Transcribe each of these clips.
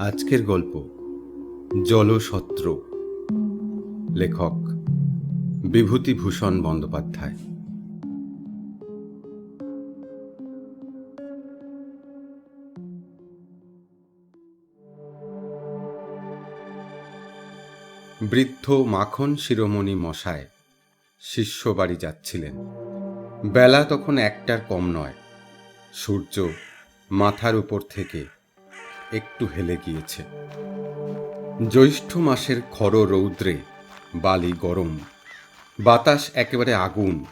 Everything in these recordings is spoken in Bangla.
আজকের গল্প জলসত্র লেখক, বিভূতিভূষণ বন্দ্যোপাধ্যায়। বৃদ্ধ মাখন শিরোমণি মশায় শিষ্য বাড়ি যাচ্ছিলেন। বেলা তখন একটার কম নয়। সূর্য মাথার উপর থেকে একটু হেলে গিয়েছে। জ্যৈষ্ঠ মাসের খর রৌদ্রে বালি গরম, বাতাস একেবারে আগুন।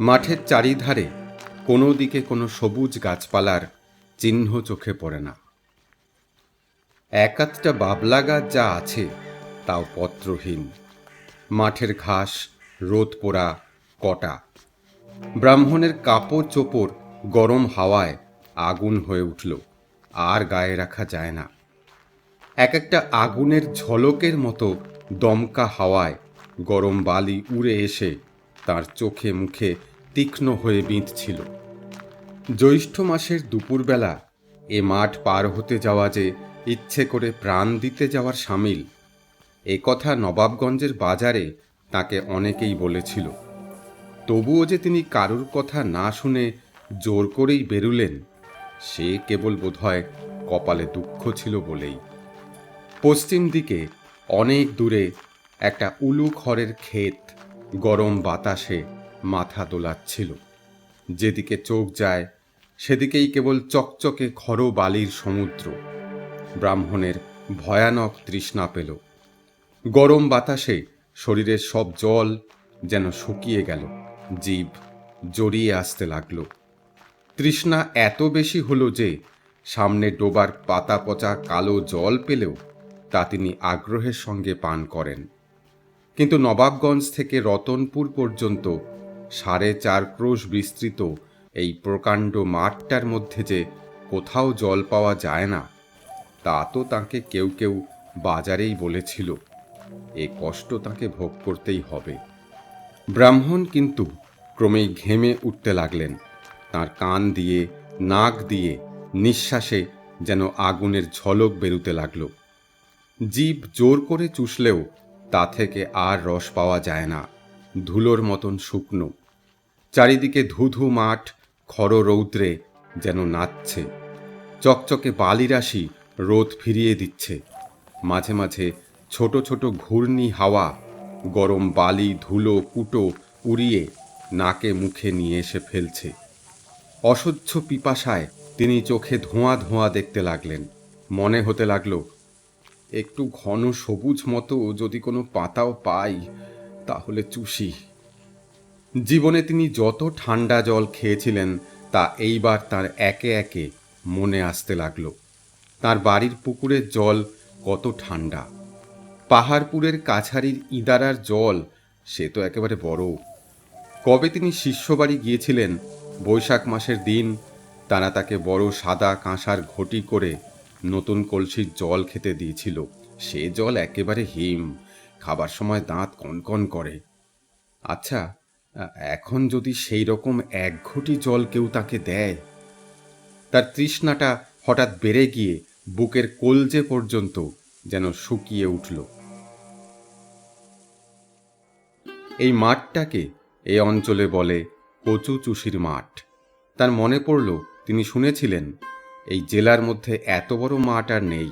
মাঠের চারিধারে কোনো দিকে কোনো সবুজ গাছপালার চিহ্ন চোখে পড়ে না। একাধটা বাবলা গাছ যা আছে তাও পত্রহীন। মাঠের ঘাস, রোদ পোড়া কটা। ব্রাহ্মণের কাপড় চোপড় গরম হাওয়ায় আগুন হয়ে উঠল। আর গায়ে রাখা যায় না। এক একটা আগুনের ঝলকের মতো দমকা হাওয়ায় গরম বালি উড়ে এসে তার চোখে মুখে তীক্ষ্ণ হয়ে বিঁধছিল। জ্যৈষ্ঠ মাসের দুপুরবেলা এ মাঠ পার হতে যাওয়া যে ইচ্ছে করে প্রাণ দিতে যাওয়ার সামিল, এ কথা নবাবগঞ্জের বাজারে তাকে অনেকেই বলেছিল। তবুও যে তিনি কারুর কথা না শুনে জোর করেই বেরুলেন সে কেবল বোধহয় কপালে দুঃখ ছিল বলেই। পশ্চিম দিকে অনেক দূরে একটা উলু খড়ের ক্ষেত গরম বাতাসে মাথা দোলাচ্ছিল। যেদিকে চোখ যায়, সেদিকেই কেবল চকচকে খর বালির সমুদ্র। ব্রাহ্মণের ভয়ানক তৃষ্ণা পেল। গরম বাতাসে শরীরের সব জল যেন শুকিয়ে গেল, জীব জড়িয়ে আসতে লাগল। তৃষ্ণা এত বেশি হলো যে সামনে ডোবার পাতা পচা কালো জল পেলেও তা তিনি আগ্রহের সঙ্গে পান করেন। কিন্তু নবাবগঞ্জ থেকে রতনপুর পর্যন্ত সাড়ে চার ক্রোশ বিস্তৃত এই প্রকাণ্ড মাঠটার মধ্যে যে কোথাও জল পাওয়া যায় না, তা তো তাকে কেউ কেউ বাজারেই বলেছিল। এ কষ্ট তাকে ভোগ করতেই হবে। ব্রাহ্মণ কিন্তু ক্রমেই ঘেমে উঠতে লাগলেন। তার কান দিয়ে, নাক দিয়ে নিঃশ্বাসে যেন আগুনের ঝলক বেরুতে লাগল। জীব জোর করে চুষলেও তা থেকে আর রস পাওয়া যায় না, ধুলোর মতন শুকনো। চারিদিকে ধুধু মাঠ খর রৌদ্রে যেন নাচছে। চকচকে বালিরাশি রোদ ফিরিয়ে দিচ্ছে। মাঝে মাঝে ছোট ছোট ঘূর্ণি হাওয়া গরম বালি, ধুলো, কুটো উড়িয়ে নাকে মুখে নিয়ে এসে ফেলছে। অসহ্য পিপাসায় তিনি চোখে ধোঁয়া ধোঁয়া দেখতে লাগলেন। মনে হতে লাগল, একটু ঘন সবুজ মতো যদি কোনো পাতাও পাই, তাহলে চুষি। জীবনে তিনি যত ঠান্ডা জল খেয়েছিলেন, তা এইবার তার একে একে মনে আসতে লাগল। তার বাড়ির পুকুরের জল কত ঠান্ডা। পাহাড়পুরের কাছারির ইদারার জল, সে তো একেবারে বড়। কবে তিনি শিষ্যবাড়ি গিয়েছিলেন বৈশাখ মাসের দিন তারা তাকে বড় সাদা কাঁসার ঘটি করে নতুন কলসির জল খেতে দিয়েছিল। সে জল একেবারে হিম, খাবার সময় দাঁত কনকন করে। আচ্ছা এখন যদি সেই রকম এক ঘটি জল কেউ তাকে দেয়? তার তৃষ্ণাটা হঠাৎ বেড়ে গিয়ে বুকের কলজে পর্যন্ত যেন শুকিয়ে উঠল। এই মাঠটাকে এই অঞ্চলে বলে কচু চুষির মাঠ। তার মনে পড়ল, তিনি শুনেছিলেন, এই জেলার মধ্যে এত বড় মাঠ আর নেই।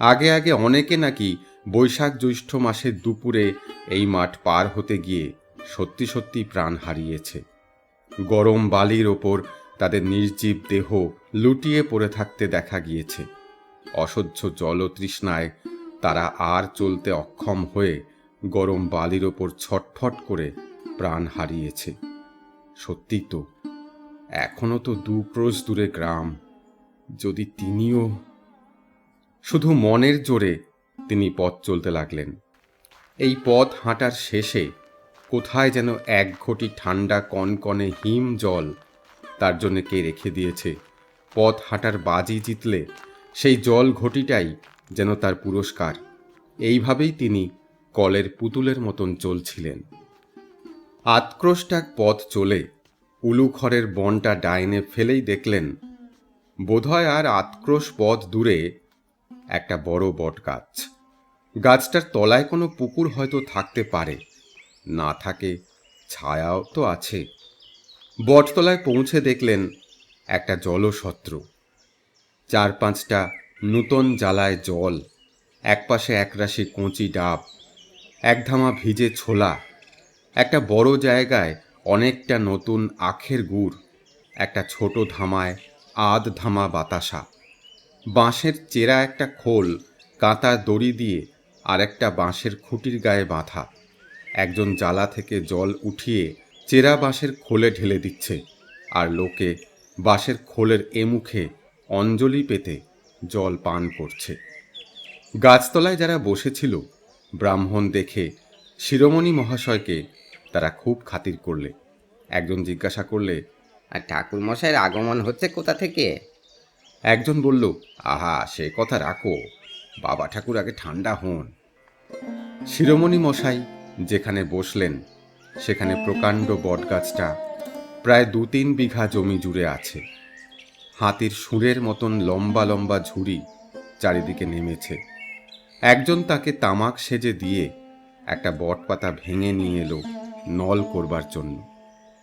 আগে আগে অনেকে নাকি বৈশাখ জ্যৈষ্ঠ মাসের দুপুরে এই মাঠ পার হতে গিয়ে সত্যি সত্যি প্রাণ হারিয়েছে। গরম বালির ওপর তাদের নির্জীব দেহ লুটিয়ে পড়ে থাকতে দেখা গিয়েছে। অসহ্য জলতৃষ্ণায় তারা আর চলতে অক্ষম হয়ে গরম বালির ওপর ছটফট করে প্রাণ হারিয়েছে। সত্যি তো, এখনও তো দু ক্রোশ দূরে গ্রাম, যদি তিনিও, শুধু মনের জোরে তিনি পথ চলতে লাগলেন। এই পথ হাঁটার শেষে কোথায় যেন এক ঘটি ঠান্ডা কনকনে হিম জল তার জন্য কে রেখে দিয়েছে, পথ হাঁটার বাজি জিতলে সেই জল ঘটিটাই যেন তার পুরস্কার। এইভাবেই তিনি কলের পুতুলের মতন চলছিলেন। আতক্রোশটাক পথ চলে উলুখড়ের বনটা ডাইনে ফেলেই দেখলেন, বোধহয় আর আতক্রোশ পথ দূরে একটা বড় বট গাছ গাছটার তলায় কোনো পুকুর হয়তো থাকতে পারে, না থাকে ছায়াও তো আছে। বটতলায় পৌঁছে দেখলেন একটা জলসত্র চার পাঁচটা নূতন জ্বালায় জল, একপাশে একরাশি কঁচি ডাব, একধামা ভিজে ছোলা একটা বড় জায়গায় অনেকটা নতুন আখের গুড়, একটা ছোট ধামায় আধ ধামা বাতাসা। বাঁশের চেরা একটা খোল, কাঁটা দড়ি দিয়ে আর একটা বাঁশের খুঁটির গায়ে বাঁধা। একজন জ্বালা থেকে জল উঠিয়ে চেরা বাঁশের খোলে ঢেলে দিচ্ছে আর লোকে বাঁশের খোলের এমুখে অঞ্জলি পেতে জল পান করছে। গাছতলায় যারা বসেছিল, ব্রাহ্মণ দেখে শিরোমণি মহাশয়কে তারা খুব খাতির করলে। একজন জিজ্ঞাসা করলে, আর ঠাকুর মশাইয়ের আগমন হচ্ছে কোথা থেকে? একজন বলল, আহা, সে কথা রাখো, বাবা ঠাকুর আগে ঠান্ডা হন। শিরোমণি মশাই যেখানে বসলেন, সেখানে প্রকাণ্ড বটগাছটা প্রায় দু তিন বিঘা জমি জুড়ে আছে। হাতির সুরের মতন লম্বা লম্বা ঝুড়ি চারিদিকে নেমেছে। একজন তাকে তামাক সেজে দিয়ে একটা বটপাতা ভেঙে নিয়ে এলো। নল করবার জন্য।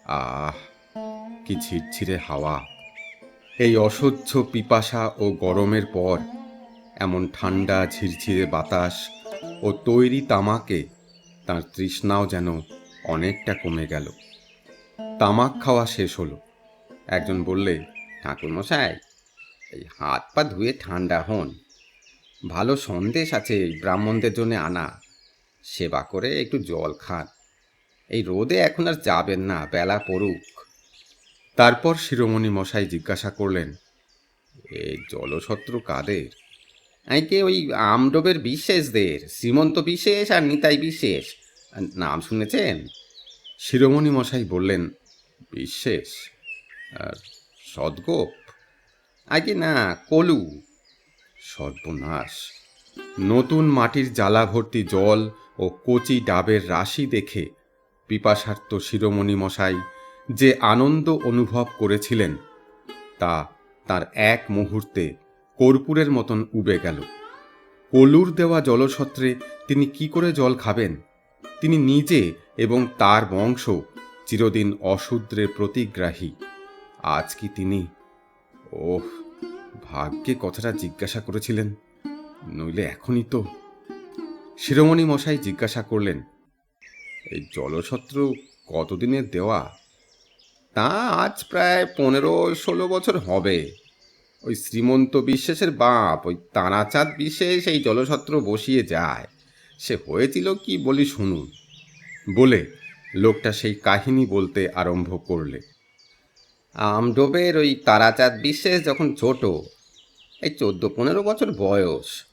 আহ, কি ঝিরঝিরে হাওয়া। এই অসহ্য পিপাসা ও গরমের পর এমন ঠান্ডা, ঝিরঝিরে বাতাস ও তৈরি তামাকে তার তৃষ্ণাও যেন অনেকটা কমে গেল। তামাক খাওয়া শেষ হলো। একজন বললে ঠাকুর মশাই এই হাত পা ধুয়ে ঠান্ডা হন। ভালো সন্দেশ আছে ব্রাহ্মণদের জন্য আনা। সেবা করে একটু জল খান। এই রোদে এখন আর যাবেন না, বেলা পড়ুক। তারপর শিরোমণি মশাই জিজ্ঞাসা করলেন এই জলছত্র কাদের? আইকে ওই আমডোবের বিশেষদের, শ্রীমন্ত বিশেষ আর নিতাই বিশেষ। নাম শুনেছেন? শিরোমণি মশাই বললেন, বিশেষ? আর সদ্গোপ? আগে না, কলু। সর্বনাশ। নতুন মাটির জ্বালা ভর্তি জল ও কচি ডাবের রাশি দেখে পিপাসার্থ শিরোমণি মশাই যে আনন্দ অনুভব করেছিলেন, তা তার এক মুহূর্তে কর্পূরের মতন উবে গেল। কলুর দেওয়া জলছত্রে তিনি কি করে জল খাবেন? তিনি নিজে এবং তার বংশ চিরদিন অশূদ্রে প্রতিগ্রাহী। আজ কি তিনি? ওহ, ভাগ্যে কথাটা জিজ্ঞাসা করেছিলেন, নইলে এখনই তো। শিরোমণি মশাই জিজ্ঞাসা করলেন এই জলছত্র কতদিনের দেওয়া? তা আজ প্রায় পনেরো ষোলো বছর হবে। ওই শ্রীমন্ত বিশ্বাসের বাপ, ওই তারাচাঁদ বিশেষ এই জলছত্র বসিয়ে যায়। সে হয়েছিল কি বলি শুনুন। বলে লোকটা সেই কাহিনী বলতে আরম্ভ করলে। আমডোবের ওই তারাচাঁদ বিশেষ যখন ছোট, এই চোদ্দ পনেরো বছর বয়স,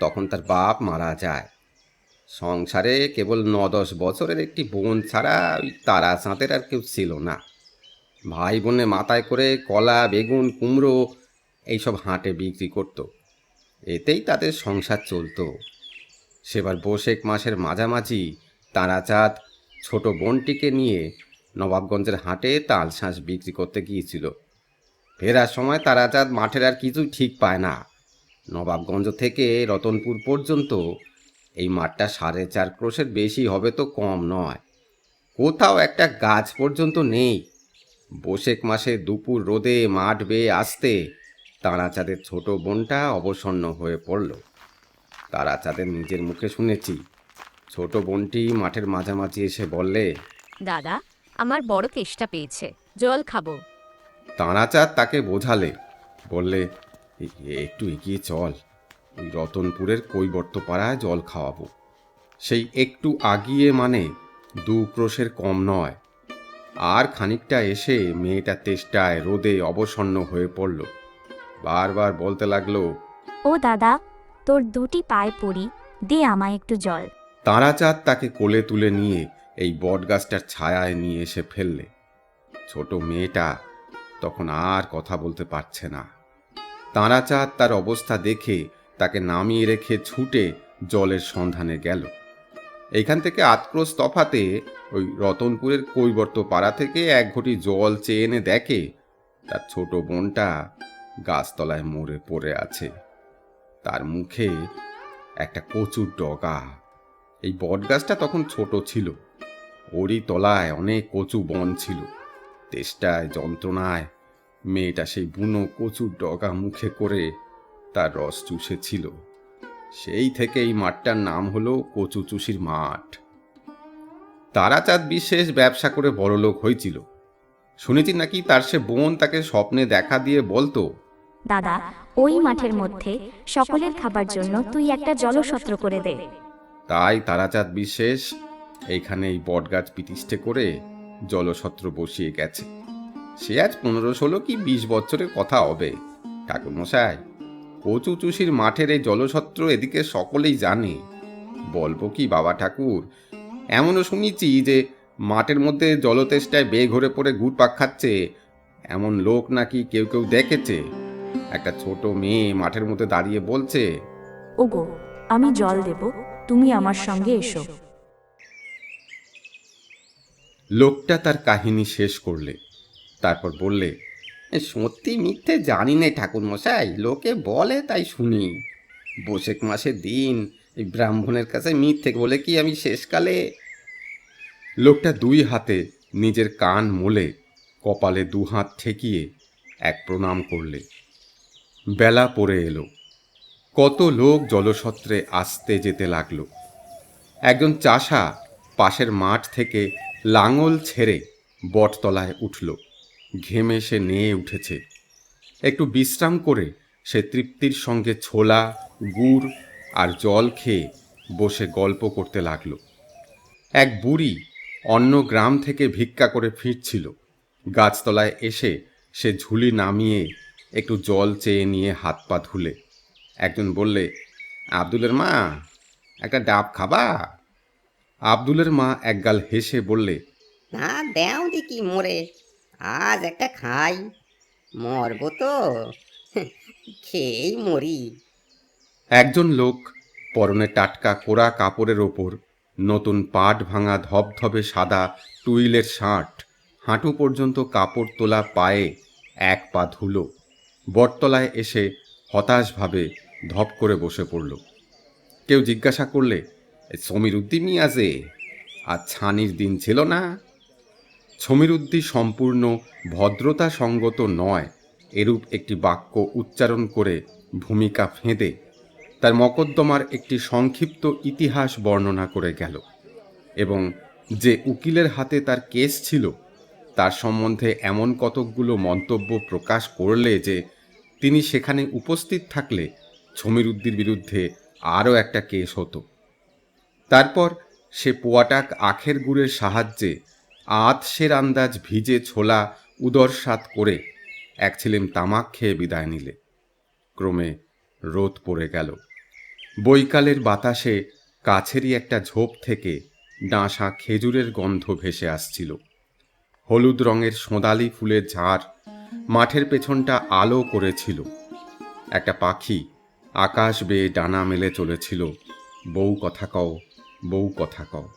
তখন তার বাপ মারা যায়। সংসারে কেবল ন দশ বছরের একটি বোন ছাড়া ওই তারাচাঁদের আর কেউ ছিল না। ভাই বোনে মাথায় করে কলা, বেগুন, কুমড়ো এইসব হাটে বিক্রি করত। এতেই তাদের সংসার চলতো। সেবার বসেক মাসের মাঝামাঝি তারাচাঁদ ছোট বোনটিকে নিয়ে নবাবগঞ্জের হাটে তাল শাঁস বিক্রি করতে গিয়েছিল। ফেরার সময় তারাচাঁদ মাঠের আর কিছুই ঠিক পায় না। নবাবগঞ্জ থেকে রতনপুর পর্যন্ত এই মাঠটা সাড়ে চার ক্রোশের বেশি হবে তো কম নয়। কোথাও একটা গাছ পর্যন্ত নেই। বসেক মাসে দুপুর রোদে মাঠ বেয়ে আসতে তারাচাঁদের ছোট বোনটা অবসন্ন হয়ে পড়ল। তারাচাঁদের নিজের মুখে শুনেছি। ছোট বোনটি মাঠের মাঝামাঝি এসে বললে দাদা আমার বড় তেষ্টা পেয়েছে জল খাব। তাঁরাচাঁদ তাকে বোঝালে বললে একটু এগিয়ে চল। ওই রতনপুরের কৈবর্তপাড়ায় জল খাওয়াবো। সেই একটু আগিয়ে মানে দু ক্রোশের কম নয়। আর খানিকটা এসে মেয়েটা তেষ্টায় রোদে অবসন্ন হয়ে পড়ল। বারবার বলতে লাগল ও দাদা তোর দুটি পায়ে পড়ি দে আমায় একটু জল। তাঁরাচাঁদ তাকে কোলে তুলে নিয়ে এই বটগাছটার ছায়ায় নিয়ে এসে ফেললে। ছোট মেয়েটা তখন আর কথা বলতে পারছে না। তাঁরাচাঁদ তার অবস্থা দেখে তাকে নামিয়ে রেখে ছুটে জলের সন্ধানে গেল। এইখান থেকে আতক্রোশ তফাতে ওই রতনপুরের কৈবর্ত পাড়া থেকে এক ঘটি জল চেয়ে এনে দেখে তার ছোট বোনটা গাছতলায় মরে পড়ে আছে। তার মুখে একটা কচুর ডগা। এই বটগাছটা তখন ছোট ছিল। ওরই তলায় অনেক কচু বন ছিল। তেষ্টায়, যন্ত্রণায় মেয়েটা সেই বুনো কচুর ডগা মুখে করে তার রস চুষেছিল সেই থেকে এই মাঠটার নাম হলো কচু চুষির মাঠ। তারাচাঁদ বিশেষ ব্যবসা করে বড়লোক হয়েছিল। শুনেছি নাকি তার সে বোন তাকে স্বপ্নে দেখা দিয়ে বলতো দাদা ওই মাঠের মধ্যে সকলের খাবার জন্য তুই একটা জলসত্র করে দে। তাই তারাচাঁদ বিশেষ এইখানে এই বটগাছ পিতিষ্ঠে করে জলসত্র বসিয়ে গেছে। সে আজ পনেরো ষোলো কি বিশ বছরের কথা হবে ঠাকুরমশাই। কচু চুষির মাঠের এই জলসত্র এদিকে সকলেই জানে। বলব কি বাবা ঠাকুর? এমনও শুনেছি যে মাঠের মধ্যে জলতেষ্টায় বেগ ঘরে পড়ে গুড় পাক খাচ্ছে। এমন লোক নাকি কেউ কেউ দেখেছে। একটা ছোট মেয়ে মাঠের মধ্যে দাঁড়িয়ে বলছে ওগো আমি জল দেব তুমি আমার সঙ্গে এসো। লোকটা তার কাহিনী শেষ করলে তারপর বললে সত্যি মিথ্যে জানি না ঠাকুরমশাই, লোকে বলে তাই শুনি। বসেক মাসের দিন, এই ব্রাহ্মণের কাছে মিথ্যে বলে কি আমি শেষকালে? লোকটা দুই হাতে নিজের কান মোলে, কপালে দু হাত ঠেকিয়ে এক প্রণাম করলে। বেলা পড়ে এলো। কত লোক জলসত্রে আসতে যেতে লাগল। একজন চাষা পাশের মাঠ থেকে লাঙল ছেড়ে বটতলায় উঠল। ঘেমে সে নেয়ে উঠেছে। একটু বিশ্রাম করে সে তৃপ্তির সঙ্গে ছোলা, গুড় আর জল খেয়ে বসে গল্প করতে লাগল। এক বুড়ি অন্য গ্রাম থেকে ভিক্ষা করে ফিরছিল। গাছতলায় এসে সে ঝুলি নামিয়ে একটু জল চেয়ে নিয়ে হাত পা ধুলে। একজন বললে, আব্দুলের মা, একটা ডাব খাবা? আব্দুলের মা একগাল হেসে বললে, না, দেও দেখি মোরে। আজ একটা খাই। মরবো তো। খেয়েই মরি। একজন লোক পরনে টাটকা কোরা কাপড়ের ওপর নতুন পাট ভাঙা ধবধবে সাদা টুইলের শার্ট, হাঁটু পর্যন্ত কাপড় তোলা পায়ে এক পা ধুলো, বটতলায় এসে হতাশভাবে ধপ করে বসে পড়ল। কেউ জিজ্ঞাসা করলে সমীর উদ্দিনই আছে? আর ছানির দিন ছিল না? সমীরুদ্দি সম্পূর্ণ ভদ্রতা সঙ্গত নয়, এরূপ একটি বাক্য উচ্চারণ করে ভূমিকা ফেঁদে তার মকদ্দমার একটি সংক্ষিপ্ত ইতিহাস বর্ণনা করে গেল এবং যে উকিলের হাতে তার কেস ছিল, তার সম্বন্ধে এমন কতকগুলো মন্তব্য প্রকাশ করলে যে তিনি সেখানে উপস্থিত থাকলে সমীরুদ্দির বিরুদ্ধে আরও একটা কেস হতো। তারপর সে পোয়াটাক আখের গুড়ের সাহায্যে আতসের আন্দাজ ভিজে ছোলা উদরসাত করে এক ছিলেম তামাক খেয়ে বিদায় নিলে। ক্রমে রোদ পড়ে গেল। বৈকালের বাতাসে কাছেরই একটা ঝোপ থেকে ডাঁসা খেজুরের গন্ধ ভেসে আসছিল। হলুদ রঙের সোঁদালি ফুলের ঝাড় মাঠের পেছনটা আলো করেছিল। একটা পাখি আকাশ বেয়ে ডানা মেলে চলেছিল, বউ কথা কও, বউ কথা কও।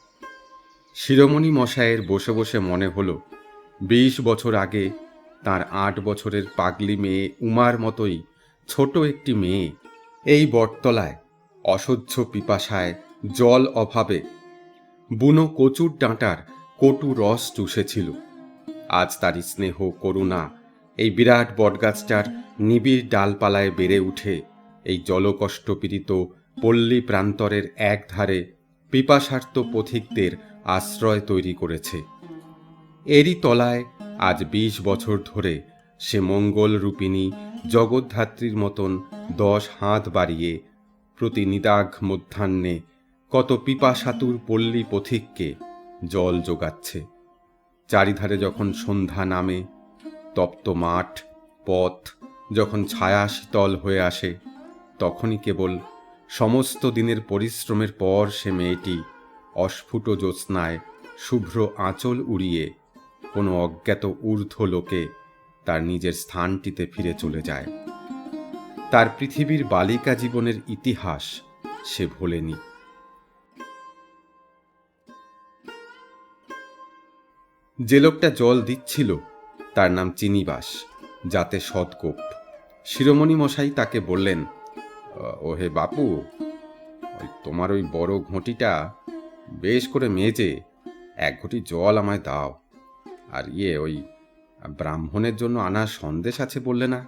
শিরোমণি মশায়ের বসে বসে মনে হলো, বিশ বছর আগে তার আট বছরের পাগলি মেয়ে উমার মতোই ছোট একটি মেয়ে এই বটতলায় অসহ্য পিপাসায় জল অভাবে বুনো কচুর ডাঁটার কটু রস চুষেছিল। আজ তারই স্নেহ, করুণা এই বিরাট বটগাছটার নিবিড় ডালপালায় বেড়ে উঠে এই জলকষ্ট পীড়িত পল্লী প্রান্তরের এক ধারে পিপাসার্ত পথিকদের আশ্রয় তৈরি করেছে। এরই তলায় আজ বিশ বছর ধরে সে মঙ্গল রূপিণী জগদ্ধাত্রীর মতন দশ হাত বাড়িয়ে প্রতি নিদাঘ মধ্যাহ্নে কত পিপাসাতুর পল্লী পথিককে জল যোগাচ্ছে। চারিধারে যখন সন্ধ্যা নামে, তপ্ত মাঠ, পথ যখন ছায়া শীতল হয়ে আসে, তখনই কেবল সমস্ত দিনের পরিশ্রমের পর সে মেয়েটি অস্ফুট জ্যোৎস্নায় শুভ্র আঁচল উড়িয়ে কোনো অজ্ঞাত ঊর্ধ্ব লোকে তার নিজের স্থানটিতে ফিরে চলে যায়। তার পৃথিবীর বালিকা জীবনের ইতিহাস সে ভোলেনি। যে লোকটা জল দিচ্ছিল, তার নাম চিনিবাস, যাতে সৎকোপ। শিরোমণি মশাই তাকে বললেন ও হে বাপু তোমার ওই বড় ঘটিটা বেশ করে মেজে এক ঘটি জল আমায় দাও। আর ইয়ে ওই ব্রাহ্মণের জন্য আনা সন্দেশ আছে বললে না?